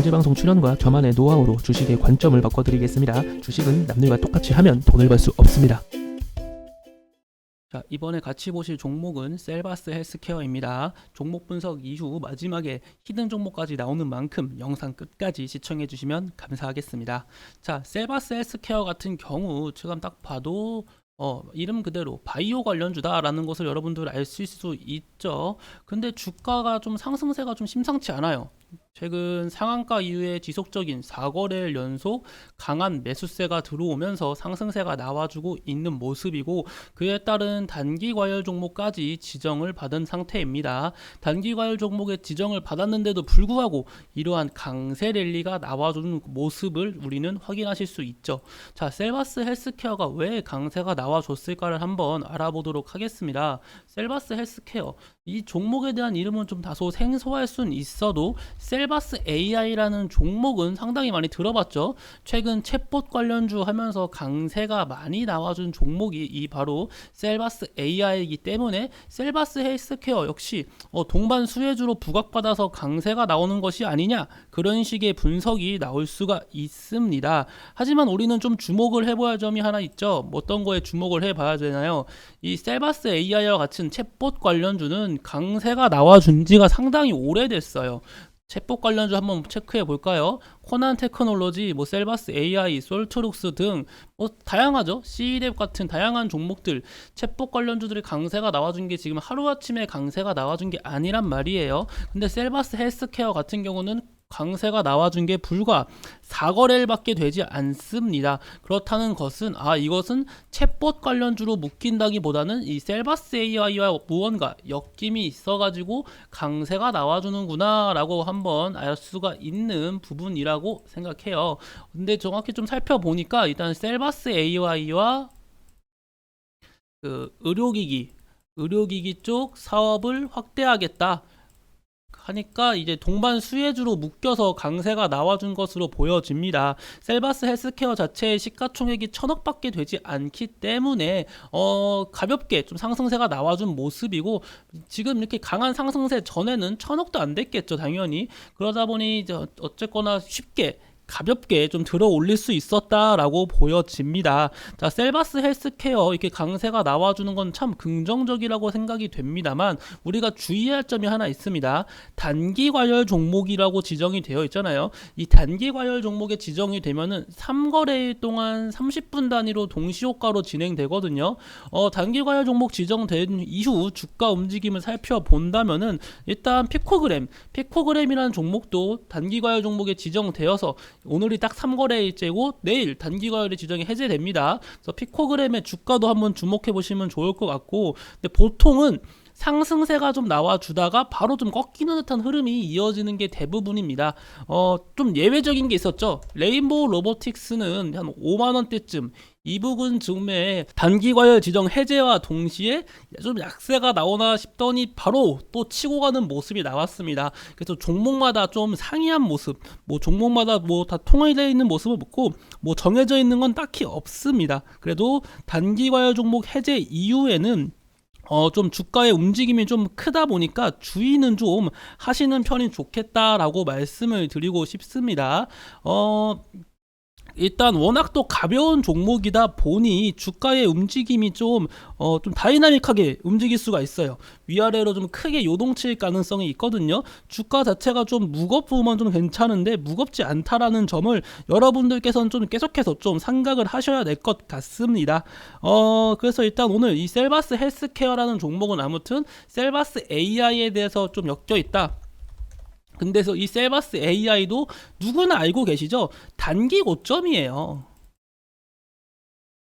공개방송 출연과 저만의 노하우로 주식의 관점을 바꿔드리겠습니다. 주식은 남들과 똑같이 하면 돈을 벌 수 없습니다. 자, 이번에 같이 보실 종목은 셀바스 헬스케어입니다. 종목 분석 이후 마지막에 히든 종목까지 나오는 만큼 영상 끝까지 시청해 주시면 감사하겠습니다. 자, 셀바스 헬스케어 같은 경우 지금 딱 봐도 어, 이름 그대로 바이오 관련주다라는 것을 여러분들 알수 있죠. 근데 주가가 좀 상승세가 좀 심상치 않아요. 최근 상한가 이후에 지속적인 4거래일 연속 강한 매수세가 들어오면서 상승세가 나와주고 있는 모습이고 그에 따른 단기 과열 종목까지 지정을 받은 상태입니다. 단기 과열 종목에 지정을 받았는데도 불구하고 이러한 강세 랠리가 나와주는 모습을 우리는 확인하실 수 있죠. 자, 셀바스 헬스케어가 왜 강세가 나와줬을까를 한번 알아보도록 하겠습니다. 셀바스 헬스케어 이 종목에 대한 이름은 좀 다소 생소할 순 있어도 셀 바스 AI라는 종목은 상당히 많이 들어봤죠. 최근 챗봇 관련주 하면서 강세가 많이 나와준 종목이 이 바로 셀바스 AI이기 때문에 셀바스 헬스케어 역시 어, 동반 수혜주로 부각받아서 강세가 나오는 것이 아니냐 그런 식의 분석이 나올 수가 있습니다. 하지만 우리는 좀 주목을 해봐야 할 점이 하나 있죠. 뭐 어떤 거에 주목을 해봐야 되나요? 이 셀바스 AI와 같은 챗봇 관련주는 강세가 나와준 지가 상당히 오래됐어요. 챗봇 관련주 한번 체크해 볼까요? 코난 테크놀로지, 뭐 셀바스 AI, 솔트룩스 등 뭐 다양하죠. C랩 같은 다양한 종목들 챗봇 관련주들이 강세가 나와준 게 지금 하루아침에 강세가 나와준 게 아니란 말이에요. 근데 셀바스 헬스케어 같은 경우는 강세가 나와준 게 불과 4거래일밖에 되지 않습니다. 그렇다는 것은 아 이것은 챗봇 관련주로 묶인다기보다는 이 셀바스 AI와 무언가 엮임이 있어가지고 강세가 나와주는구나라고 한번 알 수가 있는 부분이라고 생각해요. 근데 정확히 좀 살펴보니까 일단 셀바스 AI와 그 의료기기 의료기기 쪽 사업을 확대하겠다. 하니까 이제 동반 수혜주로 묶여서 강세가 나와준 것으로 보여집니다. 셀바스 헬스케어 자체의 시가총액이 천억밖에 되지 않기 때문에 어 가볍게 좀 상승세가 나와준 모습이고 지금 이렇게 강한 상승세 전에는 천억도 안 됐겠죠 당연히 그러다 보니 이제 어쨌거나 쉽게 가볍게 좀 들어 올릴 수 있었다라고 보여집니다. 자, 셀바스 헬스케어 이렇게 강세가 나와주는 건 참 긍정적이라고 생각이 됩니다만 우리가 주의할 점이 하나 있습니다. 단기 과열 종목이라고 지정이 되어 있잖아요. 이 단기 과열 종목에 지정이 되면은 3거래일 동안 30분 단위로 동시효과로 진행되거든요. 어, 단기 과열 종목 지정된 이후 주가 움직임을 살펴본다면은 일단 피코그램, 피코그램이라는 종목도 단기 과열 종목에 지정되어서 오늘이 딱 3거래일째고 내일 단기 과열이 지정이 해제됩니다. 그래서 피코그램의 주가도 한번 주목해 보시면 좋을 것 같고 근데 보통은 상승세가 좀 나와주다가 바로 좀 꺾이는 듯한 흐름이 이어지는 게 대부분입니다. 어, 좀 예외적인 게 있었죠. 레인보우 로보틱스는 한 5만원대쯤 이 부분 즈음에 단기 과열 지정 해제와 동시에 좀 약세가 나오나 싶더니 바로 또 치고 가는 모습이 나왔습니다. 그래서 종목마다 좀 상이한 모습, 뭐 종목마다 뭐 다 통일되어 있는 모습을 보고 뭐 정해져 있는 건 딱히 없습니다. 그래도 단기 과열 종목 해제 이후에는 어, 좀 주가의 움직임이 좀 크다 보니까 주의는 좀 하시는 편이 좋겠다라고 말씀을 드리고 싶습니다. 어, 일단 워낙 또 가벼운 종목이다 보니 주가의 움직임이 좀, 어, 좀 다이나믹하게 움직일 수가 있어요. 위아래로 좀 크게 요동칠 가능성이 있거든요. 주가 자체가 좀 무겁으면 좀 괜찮은데 무겁지 않다라는 점을 여러분들께서는 좀 계속해서 좀 생각을 하셔야 될 것 같습니다. 어, 그래서 일단 오늘 이 셀바스 헬스케어라는 종목은 아무튼 셀바스 AI에 대해서 좀 엮여 있다. 근데서 이 셀바스 AI도 누구나 알고 계시죠? 단기 고점이에요.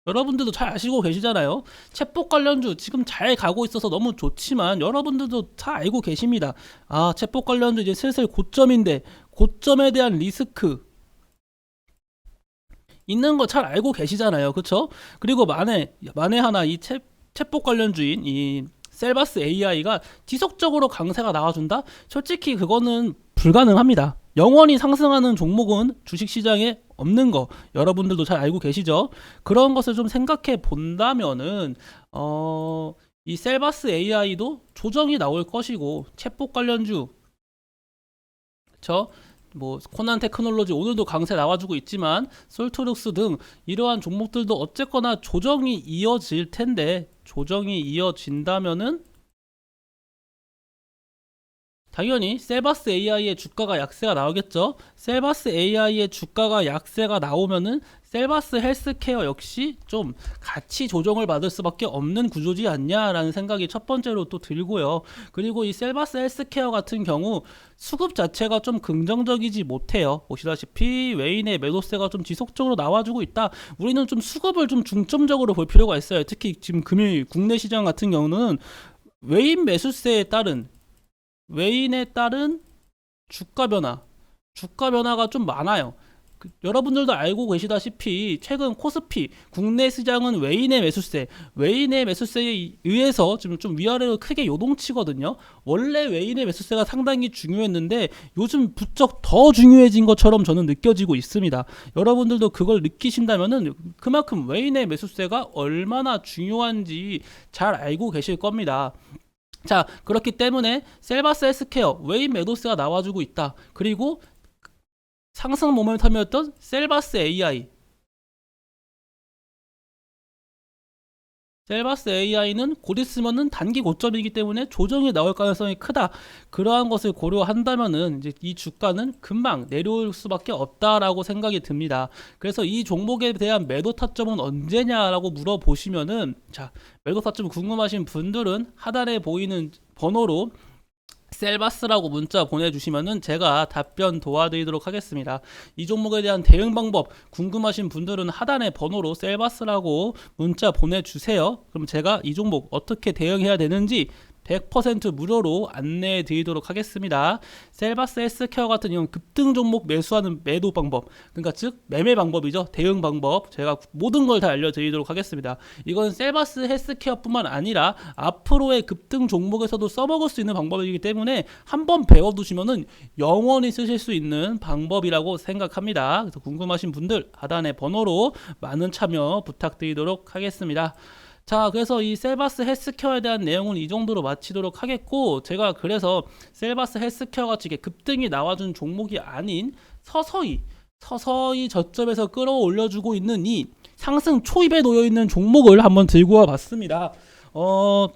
여러분들도 잘 아시고 계시잖아요. 챗봇 관련주 지금 잘 가고 있어서 너무 좋지만 여러분들도 다 알고 계십니다. 아, 챗봇 관련주 이제 슬슬 고점인데 고점에 대한 리스크 있는 거 잘 알고 계시잖아요. 그렇죠? 그리고 만에 만에 하나 이 챗, 챗봇 관련주인 이 셀바스 AI가 지속적으로 강세가 나와준다? 솔직히 그거는 불가능합니다. 영원히 상승하는 종목은 주식시장에 없는 거 여러분들도 잘 알고 계시죠? 그런 것을 좀 생각해 본다면은 어, 이 셀바스 AI도 조정이 나올 것이고 챗봇 관련주 저 뭐 코난 테크놀로지 오늘도 강세 나와주고 있지만 솔트룩스 등 이러한 종목들도 어쨌거나 조정이 이어질 텐데 조정이 이어진다면은 당연히 셀바스 AI의 주가가 약세가 나오겠죠. 셀바스 AI의 주가가 약세가 나오면은 셀바스 헬스케어 역시 좀 같이 조정을 받을 수밖에 없는 구조지 않냐라는 생각이 첫 번째로 또 들고요. 그리고 이 셀바스 헬스케어 같은 경우 수급 자체가 좀 긍정적이지 못해요. 보시다시피 웨인의 매도세가 좀 지속적으로 나와주고 있다. 우리는 좀 수급을 좀 중점적으로 볼 필요가 있어요. 특히 지금 금일 국내 시장 같은 경우는 웨인 매수세에 따른 웨인에 따른 주가 변화, 주가 변화가 좀 많아요. 그, 여러분들도 알고 계시다시피 최근 코스피 국내 시장은 웨인의 매수세, 웨인의 매수세에 의해서 지금 좀 위아래로 크게 요동치거든요. 원래 웨인의 매수세가 상당히 중요했는데 요즘 부쩍 더 중요해진 것처럼 저는 느껴지고 있습니다. 여러분들도 그걸 느끼신다면은 그만큼 웨인의 매수세가 얼마나 중요한지 잘 알고 계실 겁니다. 자 그렇기 때문에 셀바스 헬스케어 웨인 메도스가 나와주고 있다 그리고 상승 모멘텀이었던 셀바스 AI 셀바스 AI는 곧 있으면은 단기 고점이기 때문에 조정이 나올 가능성이 크다. 그러한 것을 고려한다면은 이제 이 주가는 금방 내려올 수밖에 없다라고 생각이 듭니다. 그래서 이 종목에 대한 매도 타점은 언제냐라고 물어보시면은 자 매도 타점 궁금하신 분들은 하단에 보이는 번호로 셀바스라고 문자 보내주시면은 제가 답변 도와드리도록 하겠습니다. 이 종목에 대한 대응 방법 궁금하신 분들은 하단의 번호로 셀바스라고 문자 보내주세요. 그럼 제가 이 종목 어떻게 대응해야 되는지 100% 무료로 안내해 드리도록 하겠습니다. 셀바스 헬스케어 같은 경우는 급등 종목 매수하는 매도 방법, 그러니까 즉 매매 방법이죠. 대응 방법 제가 모든 걸 다 알려드리도록 하겠습니다. 이건 셀바스 헬스케어뿐만 아니라 앞으로의 급등 종목에서도 써먹을 수 있는 방법이기 때문에 한번 배워두시면은 영원히 쓰실 수 있는 방법이라고 생각합니다. 그래서 궁금하신 분들 하단의 번호로 많은 참여 부탁드리도록 하겠습니다. 자, 그래서 이 셀바스 헬스케어에 대한 내용은 이 정도로 마치도록 하겠고, 제가 그래서 셀바스 헬스케어 같이 급등이 나와준 종목이 아닌 서서히, 서서히 저점에서 끌어올려주고 있는 이 상승 초입에 놓여 있는 종목을 한번 들고 와 봤습니다. 어,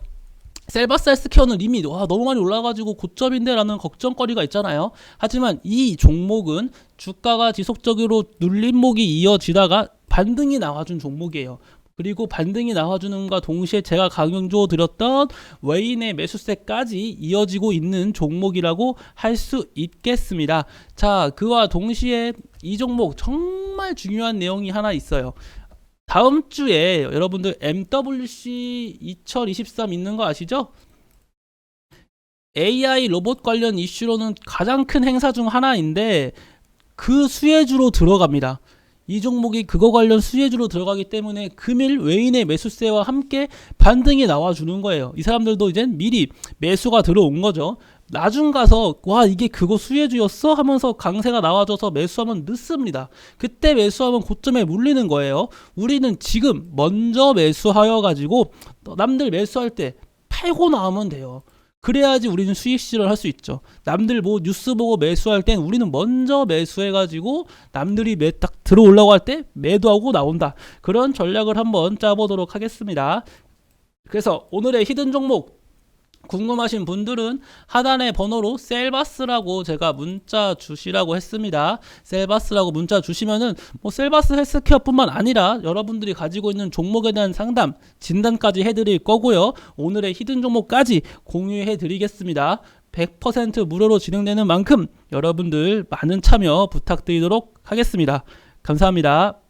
셀바스 헬스케어는 이미 와 너무 많이 올라가지고 고점인데라는 걱정거리가 있잖아요. 하지만 이 종목은 주가가 지속적으로 눌림목이 이어지다가 반등이 나와준 종목이에요. 그리고 반등이 나와주는과 동시에 제가 강조 드렸던 외인의 매수세까지 이어지고 있는 종목이라고 할 수 있겠습니다. 자, 그와 동시에 이 종목 정말 중요한 내용이 하나 있어요. 다음 주에 여러분들 MWC 2023 있는 거 아시죠? AI 로봇 관련 이슈로는 가장 큰 행사 중 하나인데 그 수혜주로 들어갑니다. 이 종목이 그거 관련 수혜주로 들어가기 때문에 금일 외인의 매수세와 함께 반등이 나와주는 거예요. 이 사람들도 이제 미리 매수가 들어온 거죠. 나중 가서 와 이게 그거 수혜주였어 하면서 강세가 나와줘서 매수하면 늦습니다. 그때 매수하면 고점에 물리는 거예요. 우리는 지금 먼저 매수하여 가지고 남들 매수할 때 팔고 나오면 돼요. 그래야지 우리는 수익 실현을 할 수 있죠. 남들 뭐 뉴스 보고 매수할 땐 우리는 먼저 매수해가지고 남들이 매, 딱 들어올라고 할 때 매도하고 나온다. 그런 전략을 한번 짜보도록 하겠습니다. 그래서 오늘의 히든 종목 궁금하신 분들은 하단의 번호로 셀바스라고 제가 문자 주시라고 했습니다. 셀바스라고 문자 주시면은 뭐 셀바스 헬스케어뿐만 아니라 여러분들이 가지고 있는 종목에 대한 상담, 진단까지 해드릴 거고요. 오늘의 히든 종목까지 공유해 드리겠습니다. 100% 무료로 진행되는 만큼 여러분들 많은 참여 부탁드리도록 하겠습니다. 감사합니다.